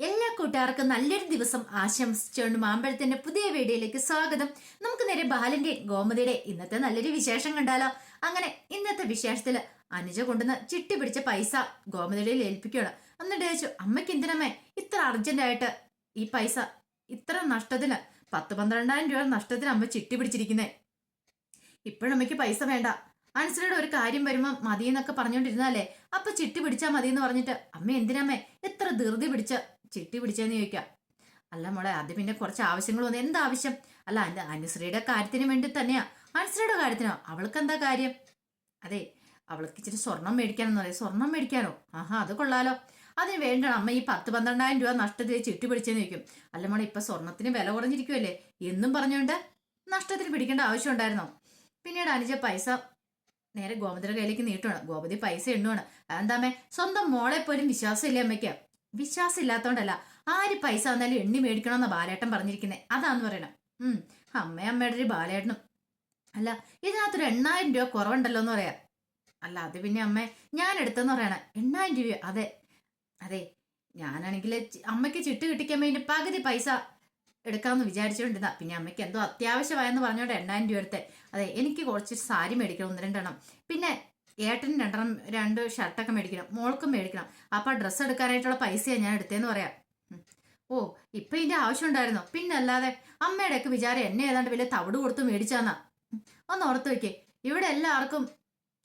എല്ലാ കൂട്ടുകാർക്കും നല്ലൊരു ദിവസം ആശംസിച്ചുകൊണ്ട് മാമ്പഴത്തിന്റെ പുതിയ വീഡിയോയിലേക്ക് സ്വാഗതം. നമുക്ക് നേരെ ബാലന്റെ ഗോമതിയുടെ ഇന്നത്തെ നല്ലൊരു വിശേഷം കണ്ടാലോ? അങ്ങനെ ഇന്നത്തെ വിശേഷത്തിൽ അനുജ കൊണ്ടുവന്ന് ചിട്ടി പിടിച്ച പൈസ ഗോമതിയുടെ ഏൽപ്പിക്കുകയാണ്. എന്നിട്ട് ചോദിച്ചു അമ്മയ്ക്ക് എന്തിനമ്മേ? ഇത്ര അർജന്റായിട്ട് ഈ പൈസ ഇത്ര നഷ്ടത്തിന് പത്ത് പന്ത്രണ്ടായിരം രൂപ നഷ്ടത്തിന് അമ്മ ചിട്ടി പിടിച്ചിരിക്കുന്നേ? ഇപ്പോഴമ്മയ്ക്ക് പൈസ വേണ്ട. അനുസരിയുടെ ഒരു കാര്യം വരുമ്പോ മതി എന്നൊക്കെ പറഞ്ഞുകൊണ്ടിരുന്നാലേ അപ്പൊ ചിട്ടി പിടിച്ചാ മതി എന്ന് പറഞ്ഞിട്ട് അമ്മ എന്തിനമ്മേ? എത്ര ധൃതി പിടിച്ച ചിട്ടി പിടിച്ചെന്ന് ചോദിക്കാം. അല്ല മോളെ അത് പിന്നെ കുറച്ച് ആവശ്യങ്ങൾ വന്നു എന്താ ആവശ്യം അല്ല എന്റെ അനുശ്രീയുടെ കാര്യത്തിന് വേണ്ടി തന്നെയാ. അനുശ്രീയുടെ കാര്യത്തിനോ? അവൾക്ക് എന്താ കാര്യം? അതെ അവൾക്ക് ഇച്ചിരി സ്വർണം മേടിക്കാനെന്ന് പറയാം. സ്വർണം മേടിക്കാനോ? ആഹാ അത് കൊള്ളാലോ. അതിന് വേണ്ടണം അമ്മ ഈ പത്ത് പന്ത്രണ്ടായിരം രൂപ നഷ്ടത്തിൽ ചിട്ടി പിടിച്ചെന്ന് ചോദിക്കും. അല്ല മോളെ ഇപ്പൊ സ്വർണത്തിന് വില കുറഞ്ഞിരിക്കുമല്ലേ എന്നും പറഞ്ഞുകൊണ്ട് നഷ്ടത്തിൽ പിടിക്കേണ്ട ആവശ്യം ഉണ്ടായിരുന്നോ പിന്നീട് അനുജ പൈസ നേരെ ഗോമതിയുടെ കയ്യിലേക്ക് നീട്ടുവാണ്. ഗോമതി പൈസ എണ്ണുവാണ്. അതെന്താമേ സ്വന്തം മോളെ പോലും വിശ്വാസമില്ല അമ്മയ്ക്ക്. വിശ്വാസം ഇല്ലാത്തോണ്ടല്ല ആര് പൈസ വന്നാലും എണ്ണി മേടിക്കണമെന്ന ബാലേട്ടൻ പറഞ്ഞിരിക്കുന്നത് അതാന്ന് പറയണം. ഉം. അമ്മയും അമ്മയുടെ ഒരു ബാലേട്ടനും. അല്ല ഇതിനകത്തൊരു എണ്ണായിരം രൂപ കുറവുണ്ടല്ലോ എന്ന് പറയാം. അല്ല അത് പിന്നെ അമ്മേ ഞാൻ എടുത്തെന്ന് പറയണ. എണ്ണായിരം രൂപ അതെ. അതെ. ഞാനാണെങ്കിൽ അമ്മയ്ക്ക് ചിട്ട് കിട്ടിക്കാൻ വേണ്ടി പകുതി പൈസ എടുക്കാമെന്ന് വിചാരിച്ചുകൊണ്ടിരുന്ന പിന്നെ അമ്മയ്ക്ക് എന്തോ അത്യാവശ്യമായെന്ന് പറഞ്ഞോണ്ട് എണ്ണായിരം രൂപ എടുത്തെ. അതെ എനിക്ക് കുറച്ച് സാരി മേടിക്കണം ഒന്ന് രണ്ടെണ്ണം. പിന്നെ ഏട്ടന് രണ്ടെണ്ണം രണ്ട് ഷർട്ടൊക്കെ മേടിക്കണം മോൾക്കും മേടിക്കണം. അപ്പൊ ഡ്രസ്സ് എടുക്കാനായിട്ടുള്ള പൈസയാണ് ഞാൻ എടുത്തേന്ന് പറയാം. ഓ ഇപ്പം ഇതിന്റെ ആവശ്യം ഉണ്ടായിരുന്നോ പിന്നെ അല്ലാതെ അമ്മയുടെ ഒക്കെ വിചാരം എന്നെ ഏതാണ്ട് വലിയ തവിട് കൊടുത്ത് മേടിച്ചാന്നാ. ഒന്ന് ഓർത്ത് വയ്ക്കേ ഇവിടെ എല്ലാവർക്കും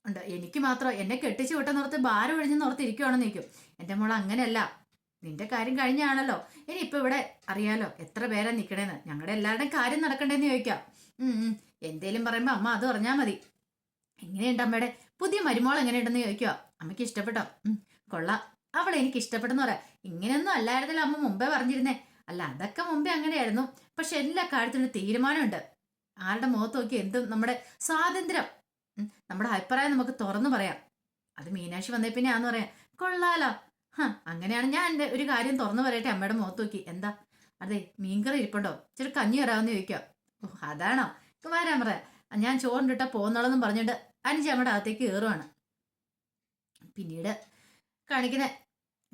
ഉണ്ട്. എനിക്ക് മാത്രം എന്നെ കെട്ടിച്ചു വിട്ടെന്നോർത്ത് ഭാരം ഒഴിഞ്ഞെന്ന് ഓർത്ത് ഇരിക്കുവാണെന്ന് നിൽക്കും എന്റെ മോൾ അങ്ങനെയല്ല. നിന്റെ കാര്യം കഴിഞ്ഞാണല്ലോ. ഇനി ഇപ്പൊ ഇവിടെ അറിയാലോ എത്ര പേരാ നിക്കണേന്ന്. ഞങ്ങളുടെ എല്ലാവരുടെയും കാര്യം നടക്കണ്ടേന്ന് ചോദിക്കാം. ഉം. എന്തേലും പറയുമ്പോ അമ്മ അത് പറഞ്ഞാ മതി. എങ്ങനെയുണ്ട് അമ്മയുടെ? പുതിയ മരുമോൾ എങ്ങനെയുണ്ടെന്ന് ചോദിക്കുക അമ്മയ്ക്ക് ഇഷ്ടപ്പെട്ടോ? കൊള്ള. അവളെ എനിക്ക് ഇഷ്ടപ്പെട്ടെന്ന് പറയാം ഇങ്ങനെയൊന്നും അല്ലായിരുന്നല്ലോ അമ്മ മുമ്പേ പറഞ്ഞിരുന്നേ. അല്ല അതൊക്കെ മുമ്പേ അങ്ങനെയായിരുന്നു. പക്ഷെ എല്ലാ കാര്യത്തിനും തീരുമാനമുണ്ട്. ആരുടെ മുഖത്ത് നോക്കി എന്തും നമ്മുടെ സ്വാതന്ത്ര്യം. നമ്മുടെ അഭിപ്രായം നമുക്ക് തുറന്നു പറയാം. അത് മീനാക്ഷി വന്നേ പിന്നെ ആന്ന് പറയാം. കൊള്ളാലോ. ഹ അങ്ങനെയാണ് ഞാൻ എന്റെ ഒരു കാര്യം തുറന്നു പറയട്ടെ അമ്മയുടെ മുഖത്ത് നോക്കി. എന്താ? അതെ മീൻകറി ഇരിപ്പുണ്ടോ? ചെറു കഞ്ഞി വരാമെന്ന് ചോദിക്കാം ഓ അതാണോ? വരാൻ പറയാം ഞാൻ ചോറിനിട്ടാ പോന്നോളെന്നും പറഞ്ഞിട്ട് അനുജി അമ്മയുടെ അകത്തേക്ക് കയറുവാണ് പിന്നീട് കാണിക്കുന്ന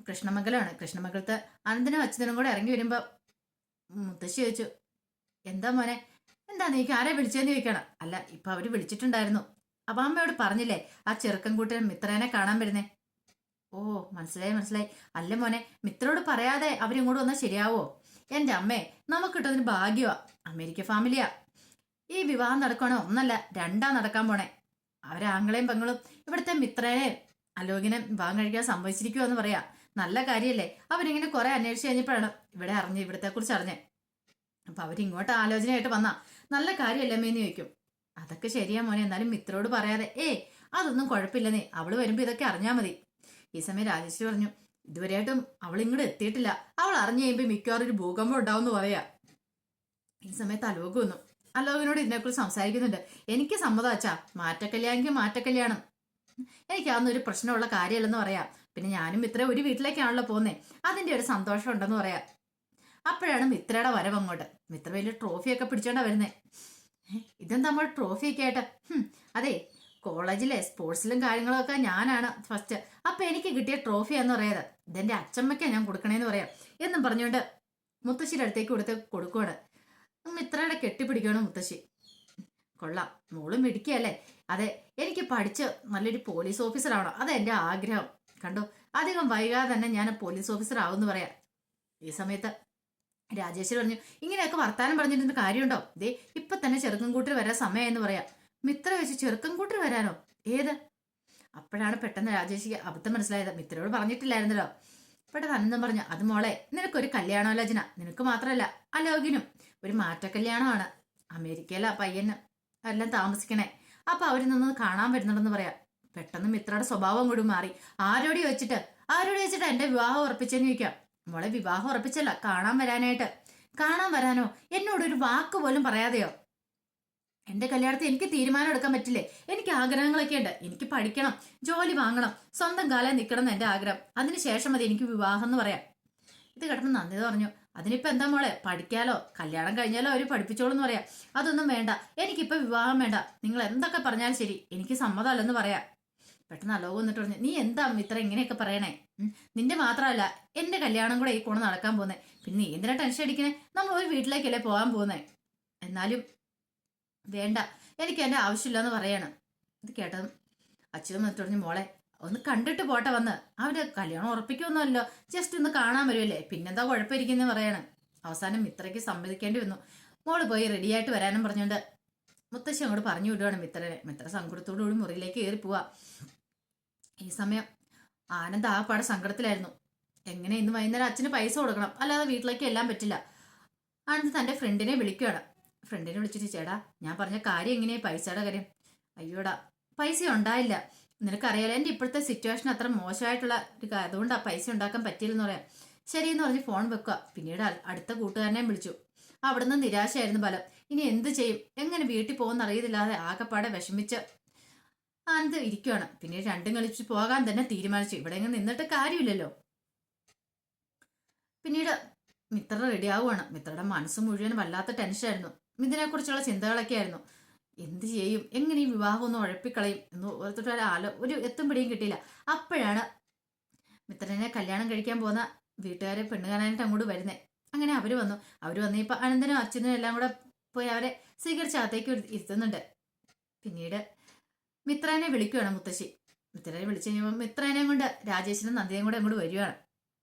കൃഷ്ണമംഗലമാണ് കൃഷ്ണമംഗലത്ത് അനന്തനും അച്യുതനും കൂടെ ഇറങ്ങി വരുമ്പോൾ മുത്തശ്ശി ചോദിച്ചു എന്താ മോനെ? എന്താ നീക്ക് ആരെ വിളിച്ചതെന്ന് ചോദിക്കണം? അല്ല ഇപ്പൊ അവർ വിളിച്ചിട്ടുണ്ടായിരുന്നു. അപ്പൊ അമ്മയോട് പറഞ്ഞില്ലേ ആ ചെറുക്കൻ കൂട്ടൻ മിത്രനെ കാണാൻ വരുന്നേ? ഓ മനസ്സിലായി മനസ്സിലായി. അല്ല മോനെ മിത്രോട് പറയാതെ അവരിങ്ങോട്ട് വന്നാൽ ശരിയാവോ? എന്റെ അമ്മേ നമുക്ക് കിട്ടുന്നൊരു ഭാഗ്യമാ അമേരിക്ക ഫാമിലിയാ. ഈ വിവാഹം നടക്കണോ ഒന്നല്ല രണ്ടാ നടക്കാൻ പോണേ. അവരാങ്ങളെയും പെങ്ങളും ഇവിടുത്തെ മിത്രനെ അലോകിനെ വിവാഹം കഴിക്കാൻ സംഭവിച്ചിരിക്കുമോ എന്ന് പറയാ. നല്ല കാര്യല്ലേ? അവരിങ്ങനെ കുറെ അന്വേഷിച്ച് കഴിഞ്ഞപ്പോഴാണ് ഇവിടെ അറിഞ്ഞ് ഇവിടത്തെ കുറിച്ച് അറിഞ്ഞേ. അപ്പൊ അവരിങ്ങോട്ട് ആലോചനയായിട്ട് വന്നാ നല്ല കാര്യമല്ലേ മേന്ന് ചോദിക്കും. അതൊക്കെ ശരിയാ മോനെ എന്നാലും മിത്രോട് പറയാതെ ഏ അതൊന്നും കുഴപ്പമില്ലെന്നേ അവൾ വരുമ്പോ ഇതൊക്കെ അറിഞ്ഞാ മതി. ഈ സമയം രാജേശ്വരി പറഞ്ഞു ഇതുവരെയായിട്ടും അവൾ ഇങ്ങോട്ട് എത്തിയിട്ടില്ല. അവൾ അറിഞ്ഞു കഴിയുമ്പോ മിക്കവാറും ഒരു ഭൂകമ്പം ഉണ്ടാവും എന്ന് പറയാ. ഈ സമയത്ത് അലോക് വന്നു. അലോകിനോട് ഇതിനെക്കുറിച്ച് സംസാരിക്കുന്നുണ്ട്. എനിക്ക് സമ്മതം അച്ഛാ മാറ്റക്കല്യാണെങ്കിൽ മാറ്റക്കല്യാണം. എനിക്ക് ഒരു പ്രശ്നമുള്ള കാര്യമല്ലെന്ന് പറയാം. പിന്നെ ഞാനും ഇത്ര ഒരു വീട്ടിലേക്കാണല്ലോ പോകുന്നേ അതിന്റെ ഒരു സന്തോഷം ഉണ്ടെന്ന് പറയാം. അപ്പോഴാണ് മിത്രയുടെ വരവ് അങ്ങോട്ട്. മിത്ര വലിയ ട്രോഫിയൊക്കെ പിടിച്ചോണ്ടാ വരുന്നേ. ഇതെന്താ നമ്മൾ ട്രോഫിയൊക്കെ ആയിട്ട്? അതെ കോളേജിലെ സ്പോർട്സിലും കാര്യങ്ങളൊക്കെ ഞാനാണ് ഫസ്റ്റ് അപ്പൊ എനിക്ക് കിട്ടിയ ട്രോഫി എന്ന് പറയാത് ഇതെന്റെ അച്ചമ്മയ്ക്കാ ഞാൻ കൊടുക്കണേന്ന് പറയാം. എന്നും പറഞ്ഞുകൊണ്ട് മുത്തശ്ശിയുടെ അടുത്തേക്ക് കൊടുത്ത് കൊടുക്കുവാണ്. മിത്രയുടെ കെട്ടിപ്പിടിക്കുകയാണ് മുത്തശ്ശി. കൊള്ളാം. മോളും മിടിക്കുകയല്ലേ അതെ എനിക്ക് പഠിച്ച് നല്ലൊരു പോലീസ് ഓഫീസറാണോ അതാ എന്റെ ആഗ്രഹം. കണ്ടോ? അധികം വൈകാതെ തന്നെ ഞാൻ പോലീസ് ഓഫീസർ ആവുമെന്ന് പറയാം. ഈ സമയത്ത് രാജേശ്വരി പറഞ്ഞു ഇങ്ങനെയൊക്കെ വർത്താനം പറഞ്ഞിരുന്ന കാര്യമുണ്ടോ? ദേ ഇപ്പൊ തന്നെ ചെറുക്കൻ കൂട്ടർ വരാൻ സമയമെന്ന് പറയാം. മിത്ര വെച്ച് ചെറുക്കൻ കൂട്ടർ വരാനോ? ഏത്? അപ്പോഴാണ് പെട്ടെന്ന് രാജേഷിക്ക് അബദ്ധം മനസ്സിലായത്. മിത്രയോട് പറഞ്ഞിട്ടില്ലായിരുന്നല്ലോ. പെട്ടെന്ന് അനന്തം പറഞ്ഞു അത് മോളെ നിനക്കൊരു കല്യാണോലോചന. നിനക്ക് മാത്രമല്ല അലോകിനും ഒരു മാറ്റ കല്യാണമാണ് അമേരിക്കയിലെ ആ പയ്യന് എല്ലാം താമസിക്കണേ. അപ്പൊ അവരിൽ നിന്ന് കാണാൻ വരുന്നുണ്ടെന്ന് പറയാം. പെട്ടെന്ന് മിത്രയുടെ സ്വഭാവം കൂടി മാറി. ആരോട് വെച്ചിട്ട്? ആരോട് വെച്ചിട്ട് എന്റെ വിവാഹം ഉറപ്പിച്ചെന്ന് ചോദിക്കാം. മോളെ വിവാഹം ഉറപ്പിച്ചല്ല കാണാൻ വരാനായിട്ട്. കാണാൻ വരാനോ? എന്നോട് ഒരു വാക്ക് പോലും പറയാതെയോ? എന്റെ കല്യാണത്തിൽ എനിക്ക് തീരുമാനം എടുക്കാൻ പറ്റില്ലേ? എനിക്ക് ആഗ്രഹങ്ങളൊക്കെ ഉണ്ട്. എനിക്ക് പഠിക്കണം ജോലി വാങ്ങണം സ്വന്തം കാലം നിൽക്കണം എന്ന് എന്റെ ആഗ്രഹം. അതിനുശേഷം മതി എനിക്ക് വിവാഹം എന്ന് പറയാം. ഇത് കേട്ടപ്പോൾ നന്ദിത പറഞ്ഞു. അതിനിപ്പോ എന്താ മോളെ? പഠിക്കാലോ? കല്യാണം കഴിഞ്ഞാലോ അവർ പഠിപ്പിച്ചോളൂ എന്ന് പറയാം. അതൊന്നും വേണ്ട. എനിക്കിപ്പോ വിവാഹം വേണ്ട. നിങ്ങൾ എന്തൊക്കെ പറഞ്ഞാലും ശരി. എനിക്ക് സമ്മതമല്ലെന്ന് പറയാം. പെട്ടെന്ന് അലോകം എന്നിട്ട് പറഞ്ഞു നീ എന്താ ഇത്ര ഇങ്ങനെയൊക്കെ പറയണേ. നിന്റെ മാത്രമല്ല എന്റെ കല്യാണം കൂടെ ഈ കൂടെ നടക്കാൻ പോകുന്നത് പിന്നെ നീ എന്തിനാ ടെൻഷൻ അടിക്കണേ? നമ്മൾ ഒരു വീട്ടിലേക്കല്ലേ പോകാൻ പോകുന്നേ എന്നാലും വേണ്ട. എനിക്ക് എന്റെ ആവശ്യമില്ലെന്ന് പറയാണ്. ഇത് കേട്ടതും അച്ഛനും എന്നിട്ട് പറഞ്ഞു മോളെ ഒന്ന് കണ്ടിട്ട് പോട്ടെ വന്ന്. അവർ കല്യാണം ഉറപ്പിക്കുമെന്നല്ലോ ജസ്റ്റ് ഒന്ന് കാണാൻ വരുമല്ലേ പിന്നെന്താ കുഴപ്പമായിരിക്കുന്നു പറയാണ്. അവസാനം മിത്രയ്ക്ക് സമ്മതിക്കേണ്ടി വന്നു. മോൾ പോയി റെഡിയായിട്ട് വരാനും പറഞ്ഞുകൊണ്ട് മുത്തശ്ശി അങ്ങോട്ട് പറഞ്ഞു വിടുവാണ് മിത്രനെ. മിത്ര സങ്കടത്തോടു കൂടി മുറിയിലേക്ക് കയറി പോവാ. ഈ സമയം ആനന്ദ് ആ പാടെ സങ്കടത്തിലായിരുന്നു. എങ്ങനെ ഇന്ന് വൈകുന്നേരം അച്ഛന് പൈസ കൊടുക്കണം? അല്ലാതെ വീട്ടിലേക്ക് എല്ലാം പറ്റില്ല. ആനന്ദ് തന്റെ ഫ്രണ്ടിനെ വിളിക്കുകയാണ് ഫ്രണ്ടിനെ വിളിച്ചിട്ട് ചേടാ ഞാൻ പറഞ്ഞ കാര്യം എങ്ങനെയാ പൈസയുടെ കാര്യം? അയ്യോടാ പൈസ ഉണ്ടായില്ല. നിനക്കറിയാലോ എന്റെ ഇപ്പോഴത്തെ സിറ്റുവേഷൻ അത്ര മോശമായിട്ടുള്ള ഒരു അതുകൊണ്ട് ആ പൈസ ഉണ്ടാക്കാൻ പറ്റിയില്ലെന്ന് പറയാം. ശരിയെന്ന് പറഞ്ഞ് ഫോൺ വെക്കുക. പിന്നീട് അടുത്ത കൂട്ടുകാരനെ വിളിച്ചു. അവിടുന്ന് നിരാശയായിരുന്നു ഫലം ഇനി എന്ത് ചെയ്യും? എങ്ങനെ വീട്ടിൽ പോകുന്ന അറിയത്തില്ലാതെ ആകെപ്പാടെ വിഷമിച്ച് ആനന്ദ് ഇരിക്കുവാണ്. പിന്നെ രണ്ടും കളിച്ച് പോകാൻ തന്നെ തീരുമാനിച്ചു. ഇവിടെ ഇങ്ങനെ നിന്നിട്ട് കാര്യമില്ലല്ലോ. പിന്നീട് മിത്ര റെഡിയാവുകയാണ് മിത്രയുടെ മനസ്സ് മുഴുവൻ വല്ലാത്ത ടെൻഷനായിരുന്നു ഇതിനെക്കുറിച്ചുള്ള ചിന്തകളൊക്കെ ആയിരുന്നു. എന്ത് ചെയ്യും? എങ്ങനെ ഈ വിവാഹം ഒന്ന് ഉഴപ്പിക്കളയും എന്ന് ഒരു ആലോ ഒരു എത്തും പിടിയും കിട്ടിയില്ല. അപ്പോഴാണ് മിത്രനെ കല്യാണം കഴിക്കാൻ പോകുന്ന വീട്ടുകാരെ പെണ്ണ് അങ്ങോട്ട് വരുന്നത് അങ്ങനെ അവർ വന്നു. അവർ വന്ന് ഇപ്പം അനന്തനും അച്ഛനും എല്ലാം കൂടെ പോയി അവരെ സ്വീകരിച്ച് അകത്തേക്ക് ഇരു- ഇരുത്തുന്നുണ്ട്. പിന്നീട് മിത്രനെ വിളിക്കുകയാണ് മുത്തശ്ശി. മിത്രനെ വിളിച്ചു കഴിയുമ്പോൾ മിത്രനെയും കൊണ്ട് രാജേഷിനും നന്ദിയും കൂടെ അങ്ങോട്ട് വരികയാണ്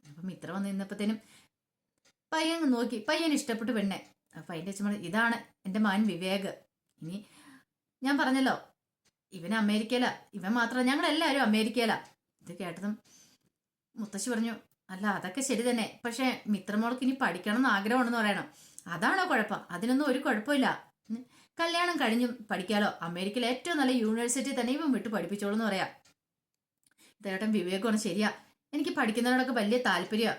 അപ്പം മിത്ര വന്ന് നിന്നപ്പോഴത്തേനും പയ്യൻ നോക്കി. പയ്യൻ ഇഷ്ടപ്പെട്ടു പെണ്ണെ. അപ്പം അതിന്റെ അച്ഛൻ ഇതാണ് എന്റെ മകൻ വിവേക്. ഇനി ഞാൻ പറഞ്ഞല്ലോ. ഇവൻ അമേരിക്കയില. ഇവൻ മാത്രം ഞങ്ങളെല്ലാവരും അമേരിക്കയില. ഇത് കേട്ടതും മുത്തശ്ശി പറഞ്ഞു അല്ല അതൊക്കെ ശരി തന്നെ. പക്ഷെ മിത്രമോൾക്ക് ഇനി പഠിക്കണം എന്ന് ആഗ്രഹമുണ്ടെന്ന് പറയണം. അതാണോ കുഴപ്പം? അതിനൊന്നും ഒരു കുഴപ്പമില്ല. കല്യാണം കഴിഞ്ഞും പഠിക്കാലോ. അമേരിക്കയിലെ ഏറ്റവും നല്ല യൂണിവേഴ്സിറ്റി തന്നെ ഇവൻ വിട്ട് പഠിപ്പിച്ചോളൂ എന്ന് പറയാം ഇതേട്ടൻ വിവേകമാണ് ശരിയാ. എനിക്ക് പഠിക്കുന്നതിനോടൊക്കെ വലിയ താല്പര്യമാണ്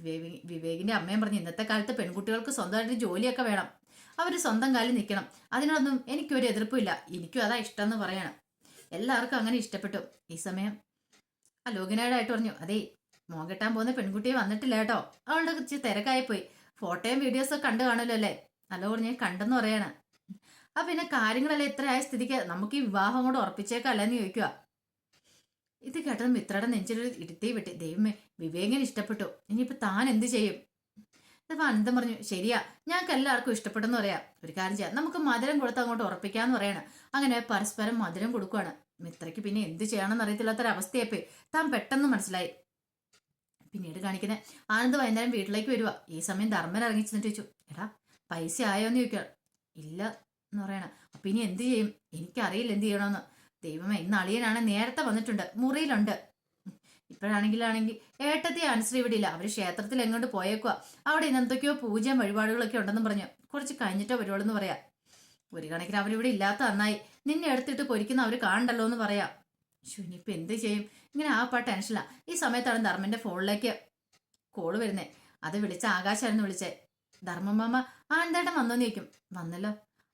വിവേകി വിവേകിന്റെ അമ്മയും പറഞ്ഞു ഇന്നത്തെ കാലത്ത് പെൺകുട്ടികൾക്ക് സ്വന്തമായിട്ട് ജോലിയൊക്കെ വേണം. അവർ സ്വന്തം കാലിൽ നിൽക്കണം. അതിനൊന്നും എനിക്കൊരു എതിർപ്പില്ല എനിക്കും അതാ ഇഷ്ടം എന്ന് പറയണം. എല്ലാവർക്കും അങ്ങനെ ഇഷ്ടപ്പെട്ടു. ഈ സമയം ആ ലോകിനായിട്ടായിട്ട് പറഞ്ഞു അതേ മോൻ കെട്ടാൻ പോകുന്ന പെൺകുട്ടിയെ വന്നിട്ടില്ല കേട്ടോ. അവളുടെ കുറച്ച് തിരക്കായിപ്പോയി. ഫോട്ടോയും വീഡിയോസും ഒക്കെ കണ്ടു കാണുമല്ലോ അല്ലേ? നല്ല പറഞ്ഞ് കണ്ടെന്ന് പറയാണ്. ആ പിന്നെ കാര്യങ്ങളെല്ലാം ഇത്ര ആയ സ്ഥിതിക്ക് നമുക്ക് ഈ വിവാഹം കൂടെ ഉറപ്പിച്ചേക്കല്ലെന്ന് ചോദിക്കുക ഇത് കേട്ടത് മിത്രയുടെ നെഞ്ചിലൊരു ഇരുത്തി വിട്ടി. ദൈവമേ വിവേകൻ ഇഷ്ടപ്പെട്ടു. ഇനിയിപ്പോൾ താൻ എന്ത് ചെയ്യും? ഇതിപ്പോ അനന്തം പറഞ്ഞു ശരിയാ ഞങ്ങൾക്ക് എല്ലാവർക്കും ഇഷ്ടപ്പെട്ടെന്ന് പറയാം. ഒരു കാര്യം ചെയ്യാം നമുക്ക് മധുരം കൊടുത്ത് അങ്ങോട്ട് ഉറപ്പിക്കാന്ന് പറയണം. അങ്ങനെ പരസ്പരം മധുരം കൊടുക്കുകയാണ് മിത്രയ്ക്ക് പിന്നെ എന്ത് ചെയ്യണമെന്ന് അറിയത്തില്ലാത്തൊരവസ്ഥയപ്പേ താൻ പെട്ടെന്ന് മനസ്സിലായി. പിന്നീട് കാണിക്കുന്നത് ആനന്ദ് വൈകുന്നേരം വീട്ടിലേക്ക് വരുവാ. ഈ സമയം ധർമ്മൻ ഇറങ്ങി ചെന്നിട്ട് ചോദിച്ചു എടാ പൈസ ആയോന്ന് ചോദിക്കുക ഇല്ല എന്ന് പറയണം. അപ്പൊ ഇനി എന്ത് ചെയ്യും? എനിക്കറിയില്ല എന്ത് ചെയ്യണമെന്ന്. ദൈവമേ ഇന്ന് അളിയനാണ് നേരത്തെ വന്നിട്ടുണ്ട്. മുറിയിലുണ്ട്. ഇപ്പോഴാണെങ്കിലാണെങ്കിൽ ഏട്ടത്തെ അനുശ്രീ ഇവിടെ ഇല്ല. അവർ ക്ഷേത്രത്തിൽ എങ്ങോട്ട് പോയേക്കുക അവിടെ ഇന്ന് എന്തൊക്കെയോ പൂജയും വഴിപാടുകളൊക്കെ ഉണ്ടെന്നും പറഞ്ഞു കുറച്ച് കഴിഞ്ഞിട്ടോ വരുവുള്ളൂ പറയാം. ഒരു കണക്കിന് അവരിവിടെ ഇല്ലാത്ത നന്നായി. നിന്നെ എടുത്തിട്ട് പൊരിക്കുന്ന അവർ കാണണ്ടല്ലോ എന്ന് പറയാം. ശുനിപ്പ് എന്ത് ചെയ്യും? ഇങ്ങനെ ആ പാ ടെൻഷനില്ല ഈ സമയത്താണ് ധർമ്മന്റെ ഫോണിലേക്ക് കോൾ വരുന്നേ. അത് വിളിച്ച ആകാശായിരുന്നു വിളിച്ചേ. ധർമ്മമാമ ആനന്ദേട്ടൻ വന്നോന്ന് ചോദിക്കും. വന്നല്ലോ.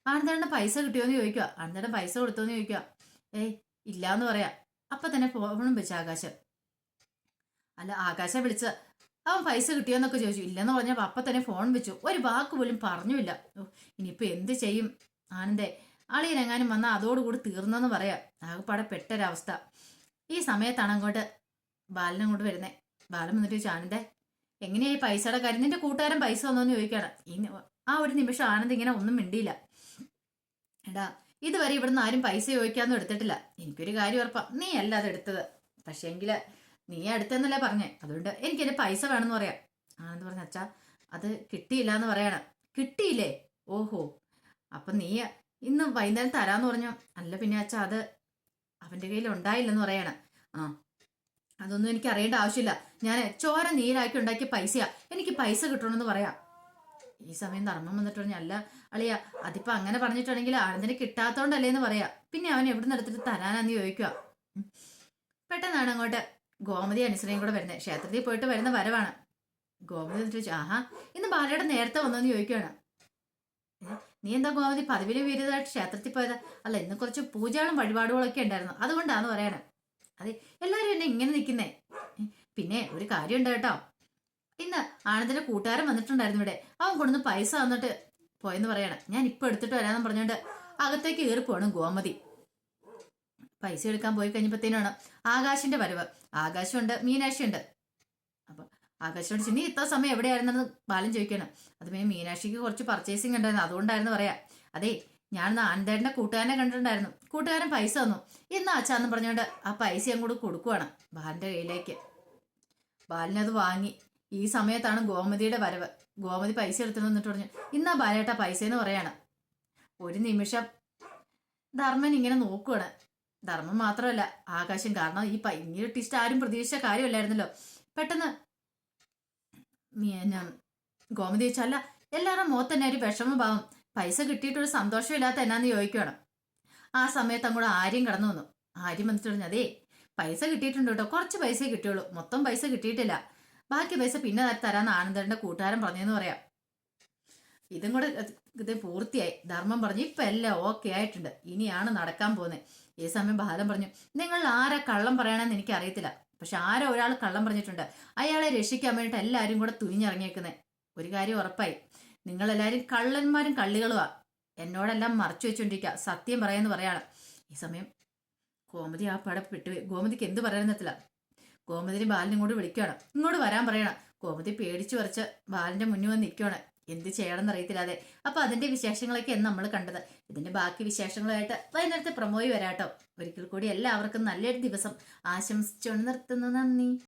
ആനന്ദേട്ടൻ പൈസ കിട്ടിയോന്ന് ചോദിക്കുക ആനന്ദേട്ടൻ പൈസ കൊടുത്തോന്ന് ചോദിക്കുക ഏയ് ഇല്ലാന്ന് പറയാം. അപ്പൊ തന്നെ ഫോണും വെച്ച ആകാശം. അല്ല ആകാശം വിളിച്ച അവൻ പൈസ കിട്ടിയോന്നൊക്കെ ചോദിച്ചു. ഇല്ലെന്ന് പറഞ്ഞപ്പോ അപ്പൊ തന്നെ ഫോൺ വെച്ചു. ഒരു വാക്ക് പോലും പറഞ്ഞുമില്ല. ഇനിയിപ്പോൾ ഇനിയിപ്പോ എന്ത് ചെയ്യും? ആനന്ദേ അളിയനെങ്ങാനും വന്നാൽ അതോടുകൂടി തീർന്നെന്ന് പറയാം. ആകെപ്പാടെ പെട്ടൊരവസ്ഥ. ഈ സമയത്താണ് അങ്ങോട്ട് ബാലൻ അങ്ങോട്ട് വരുന്നേ. ബാലൻ വന്നിട്ട് ചോദിച്ചു ആനന്ദേ എങ്ങനെയാ ഈ പൈസയുടെ കാര്യം? നിന്റെ കൂട്ടുകാരൻ പൈസ വന്നോന്ന് ചോദിക്കാണ് ഈ ആ ഒരു നിമിഷം ആനന്ദ് ഇങ്ങനെ ഒന്നും മിണ്ടിയില്ല. എടാ ഇതുവരെ ഇവിടുന്ന് ആരും പൈസ ചോദിക്കാന്നും എടുത്തിട്ടില്ല. എനിക്കൊരു കാര്യം ഉറപ്പാ. നീ അല്ല അത് എടുത്തത്. പക്ഷേങ്കിൽ നീ അടുത്തെന്നല്ലേ പറഞ്ഞേ? അതുകൊണ്ട് എനിക്ക് എന്റെ പൈസ വേണമെന്ന് പറയാം. ആണെന്ന് പറഞ്ഞ അച്ഛാ അത് കിട്ടിയില്ല എന്ന് പറയണം. കിട്ടിയില്ലേ? ഓഹോ. അപ്പൊ നീ ഇന്ന് വൈകുന്നേരം തരാന്ന് പറഞ്ഞു. അല്ല പിന്നെ അച്ഛാ അത് അവന്റെ കയ്യിൽ ഉണ്ടായില്ലെന്ന് പറയണം. ആ അതൊന്നും എനിക്ക് അറിയേണ്ട ആവശ്യമില്ല. ഞാൻ ചോര നീരാക്കി ഉണ്ടാക്കിയ പൈസയാ. എനിക്ക് പൈസ കിട്ടണമെന്ന് പറയാം. ഈ സമയം ധർമ്മം വന്നിട്ട് പറഞ്ഞു അല്ല അളിയ അതിപ്പോ അങ്ങനെ പറഞ്ഞിട്ടുണ്ടെങ്കിൽ ആനന്ദിന് കിട്ടാത്തോണ്ടല്ലേ എന്ന് പറയാ. പിന്നെ അവൻ എവിടെ നിന്ന് എടുത്തിട്ട് തരാനാന്ന് ചോദിക്കുക. പെട്ടെന്നാണ് അങ്ങോട്ട് ഗോമതി അനുസരയും കൂടെ വരുന്നത് ക്ഷേത്രത്തിൽ പോയിട്ട് വരുന്ന വരവാണ്. ഗോമതി ചോദിച്ചു ആഹാ ഇന്ന് ബാലയുടെ നേരത്തെ വന്നോന്ന് ചോദിക്കുകയാണ്. നീ എന്താ ഗോമതി പതിവിലെ വീരതായിട്ട് ക്ഷേത്രത്തിൽ പോയത്? അല്ല ഇന്ന് കുറച്ച് പൂജകളും വഴിപാടുകളും ഒക്കെ ഉണ്ടായിരുന്നു. അതുകൊണ്ടാന്ന് പറയണേ. അതെ എല്ലാവരും എന്നെ ഇങ്ങനെ നിൽക്കുന്നേ പിന്നെ ഒരു കാര്യം ഉണ്ട് കേട്ടോ. ഇന്ന് ആനന്ദിന്റെ കൂട്ടുകാരൻ വന്നിട്ടുണ്ടായിരുന്നു ഇവിടെ. അവൻ കൊണ്ടുവന്ന് പൈസ തന്നിട്ട് പോയെന്ന് പറയണം. ഞാൻ ഇപ്പൊ എടുത്തിട്ട് വരാന്ന് പറഞ്ഞോണ്ട് അകത്തേക്ക് കയറി പോണം ഗോമതി. പൈസ എടുക്കാൻ പോയി കഴിഞ്ഞപ്പോഴത്തേനാണ് ആകാശിന്റെ വരവ്. ആകാശമുണ്ട് മീനാക്ഷിയുണ്ട്. അപ്പൊ ആകാശോട് ചിന്നി ഇത്ര സമയം എവിടെയായിരുന്നെന്ന് ബാലൻ ചോദിക്കണം അതുമേ മീനാക്ഷിക്ക് കുറച്ച് പർച്ചേസിങ് ഉണ്ടായിരുന്നു. അതുകൊണ്ടായിരുന്നു പറയാ. അതെ ഞാൻ ആനന്ദേട്ടന്റെ കൂട്ടുകാരനെ കണ്ടിട്ടുണ്ടായിരുന്നു. കൂട്ടുകാരൻ പൈസ തന്നു. എന്നാ അച്ഛാന്ന് പറഞ്ഞുകൊണ്ട് ആ പൈസ അങ്ങോട്ട് കൊടുക്കുവാണ് ബാലന്റെ കയ്യിലേക്ക്. ബാലിനത് വാങ്ങി. ഈ സമയത്താണ് ഗോമതിയുടെ വരവ്. ഗോമതി പൈസ എടുത്തു നിന്നിട്ട് പറഞ്ഞു ഇന്നാ ബാലേട്ട പൈസ എന്ന് പറയാണ്. ഒരു നിമിഷം ധർമ്മൻ ഇങ്ങനെ നോക്കുവാണ്. ധർമ്മം മാത്രമല്ല. ആകാശം കാരണം ഈ പ- ട്വിസ്റ്റ് ആരും പ്രതീക്ഷിച്ച കാര്യമല്ലായിരുന്നല്ലോ. പെട്ടെന്ന് ഞാൻ ഗോമതി ചോദിച്ചല്ല എല്ലാവരും മുഖത്ത് തന്നെ ഒരു വിഷമഭാവം. പൈസ കിട്ടിയിട്ടൊരു സന്തോഷമില്ലാത്ത എന്നാന്ന് ചോദിക്കുകയാണ് ആ സമയത്ത് അങ്ങോട്ട് ആര്യം കടന്നു വന്നു. ആര്യം വന്നിട്ട് പറഞ്ഞു അതേ പൈസ കിട്ടിയിട്ടുണ്ട് കേട്ടോ. കുറച്ച് പൈസ കിട്ടിയുള്ളൂ. മൊത്തം പൈസ കിട്ടിയിട്ടില്ല. ബാക്കി പൈസ പിന്നെ തരാന്ന് ആനന്ദന്റെ കൂട്ടുകാരൻ പറഞ്ഞെന്ന് പറയാം. ഇതും കൂടെ ഇത് പൂർത്തിയായി. ധർമ്മം പറഞ്ഞു ഇപ്പൊ എല്ലാം ഓക്കെ ആയിട്ടുണ്ട്. ഇനിയാണ് നടക്കാൻ പോകുന്നത്. ഈ സമയം ബാലൻ പറഞ്ഞു. നിങ്ങൾ ആരാ കള്ളം പറയണമെന്ന് എനിക്ക് അറിയത്തില്ല പക്ഷെ ആരോ ഒരാൾ കള്ളം പറഞ്ഞിട്ടുണ്ട്. അയാളെ രക്ഷിക്കാൻ വേണ്ടിയിട്ട് എല്ലാവരും കൂടെ തുനിഞ്ഞിറങ്ങിയേക്കുന്നത് ഒരു കാര്യം ഉറപ്പായി. നിങ്ങളെല്ലാവരും കള്ളന്മാരും കള്ളികളുമാ എന്നോടെല്ലാം മറച്ചു വെച്ചോണ്ടിരിക്കുക സത്യം പറയാന്ന് പറയാണ്. ഈ സമയം ഗോമതി ആ പട പെട്ടുപോയി ഗോമതിക്ക് എന്ത് പറയാനെന്നത്തില്ല ഗോമതിന് ബാലിനും കൂടി വിളിക്കുകയാണ്. ഇങ്ങോട്ട് വരാൻ പറയണം. ഗോമതി പേടിച്ചു വരച്ച് ബാലിന്റെ മുന്നിൽ വന്ന് നിൽക്കുകയാണ്. എന്ത് ചെയ്യണമെന്ന് അറിയത്തില്ലാതെ അപ്പൊ അതിന്റെ വിശേഷങ്ങളൊക്കെയാണ് നമ്മൾ കണ്ടത്. ഇതിന്റെ ബാക്കി വിശേഷങ്ങളായിട്ട് വൈകുന്നേരത്തെ പ്രമോയി വരാട്ടോ. ഒരിക്കൽ കൂടി എല്ലാവർക്കും നല്ലൊരു ദിവസം. ആശംസിച്ചുകൊണ്ട് നിർത്തുന്നു. നന്ദി.